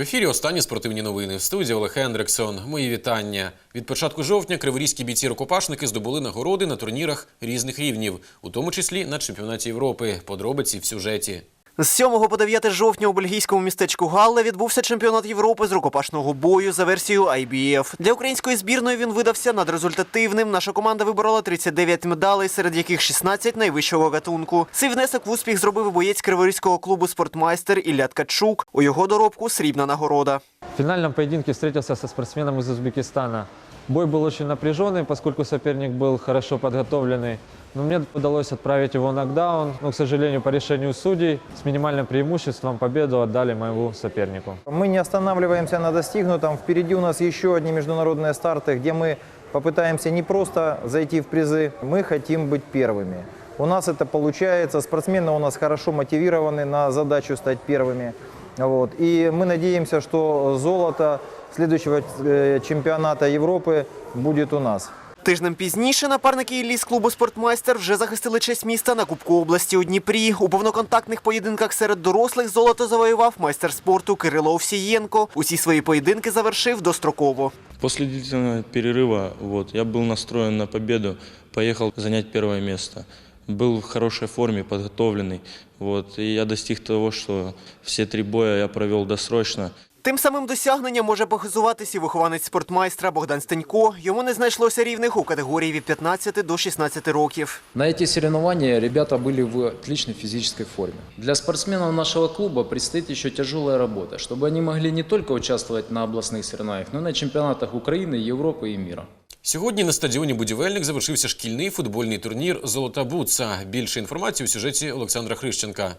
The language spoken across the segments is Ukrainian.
В ефірі останні спортивні новини. В студії Олег Ендрексон. Мої вітання. Від початку жовтня криворізькі бійці-рукопашники здобули нагороди на турнірах різних рівнів, у тому числі на чемпіонаті Європи. Подробиці в сюжеті. З 7 по 9 жовтня у бельгійському містечку Галле відбувся чемпіонат Європи з рукопашного бою за версією IBF. Для української збірної він видався надрезультативним. Наша команда виборола 39 медалей, серед яких 16 найвищого гатунку. Цей внесок в успіх зробив і боєць криворізького клубу Спортмайстер Ілля Ткачук. У його доробку срібна нагорода. В финальном поединке встретился со спортсменом из Узбекистана. Бой был очень напряженный, поскольку соперник был хорошо подготовленный. Но мне удалось отправить его в нокдаун, но, к сожалению, по решению судей с минимальным преимуществом победу отдали моему сопернику. Мы не останавливаемся на достигнутом. Впереди у нас еще одни международные старты, где мы попытаемся не просто зайти в призы, мы хотим быть первыми. У нас это получается. Спортсмены у нас хорошо мотивированы на задачу стать первыми. Вот. И мы надеемся, что золото следующего э, чемпионата Европы будет у нас. Тижнем пізніше напарники Іллі з клубу Спортмайстер вже захистили честь міста на Кубку області у Дніпрі. У повноконтактних поєдинках серед дорослих золото завоював майстер спорту Кирило Овсієнко. Усі свої поєдинки завершив достроково. После длительного перерыва вот, я был настроен на победу, поехал занять первое место. Был в хорошей форме, подготовленный. Вот, и я достиг того, что все три боя я провел досрочно. Тим самим досягненням може похизуватись і вихованець спортмайстра Богдан Стенько. Йому не знайшлося рівних у категорії від 15 до 16 років. На эти соревнования ребята были в отличной физической форме. Для спортсменов нашего клуба предстоит еще тяжелая работа, чтобы они могли не только участвовать на областных соревнованиях, но и на чемпионатах Украины, Европы и мира. Сьогодні на стадіоні Будівельник завершився шкільний футбольний турнір Золота Бутса. Більше інформації у сюжеті Олександра Хрищенка.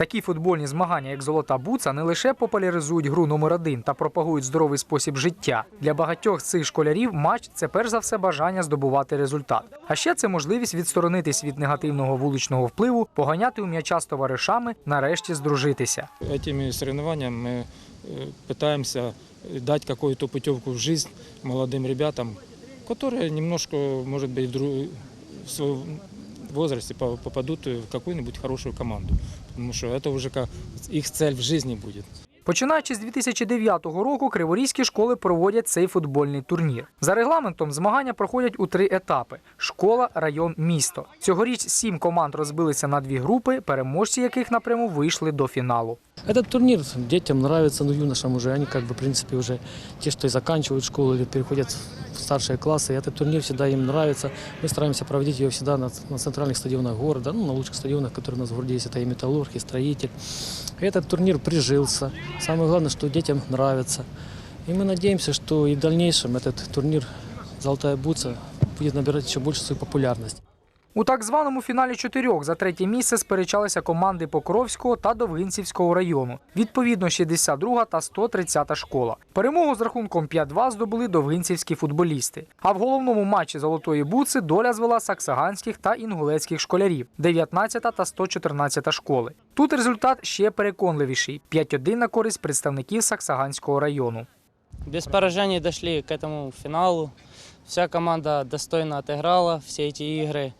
Такі футбольні змагання, як золота буца, не лише популяризують гру номер один та пропагують здоровий спосіб життя. Для багатьох цих школярів матч це перш за все бажання здобувати результат. А ще це можливість відсторонитись від негативного вуличного впливу, поганяти у м'яча з товаришами, нарешті здружитися. Этими соревнованиями мы э, пытаемся дать какую-то путевку в жизнь молодым ребятам, которые немножко, может быть, в дру- в своем возрасте по- попадут в какую-нибудь хорошую команду. Потому что это уже их цель в жизни будет. Починаючи з 2009 року, криворізькі школи проводять цей футбольний турнір. За регламентом змагання проходять у три етапи: школа, район, місто. Цьогоріч сім команд розбилися на дві групи, переможці яких напряму вийшли до фіналу. Этот турнир детям нравится, ну, юношам уже, они как бы, в принципе, уже те, что и заканчивают школу или переходят в старшие классы, и этот турнир всегда им нравится. Мы стараемся проводить его всегда на, на центральных стадионах города, ну, на лучших стадионах, которые у нас в городе есть, это и «Металлург», и «Строитель». И этот турнир прижился. Самое главное, что детям нравится. И мы надеемся, что и в дальнейшем этот турнир «Золотая бутса» будет набирать еще больше свою популярность. У так званому фіналі чотирьох за третє місце сперечалися команди Покровського та Довгинцівського району. Відповідно, 62 та 130 школа. Перемогу з рахунком 5-2 здобули довгинцівські футболісти. А в головному матчі золотої буци доля звела саксаганських та інгулецьких школярів 19 та 114 школи. Тут результат ще переконливіший: 5-1 на користь представників Саксаганського району. Без поражений дошли к этому финалу. Вся команда достойно отыграла все эти игры.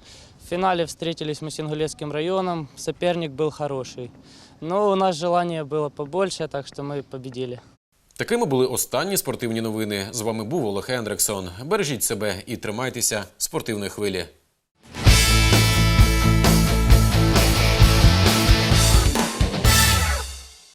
В финале встретились мы с Ингулецким районом. Соперник был хороший. Но у нас желание было побольше, так что мы победили. Такими були останні спортивні новини. З вами був Олег Хендриксон. Бережіть себе і тримайтеся спортивної хвилі.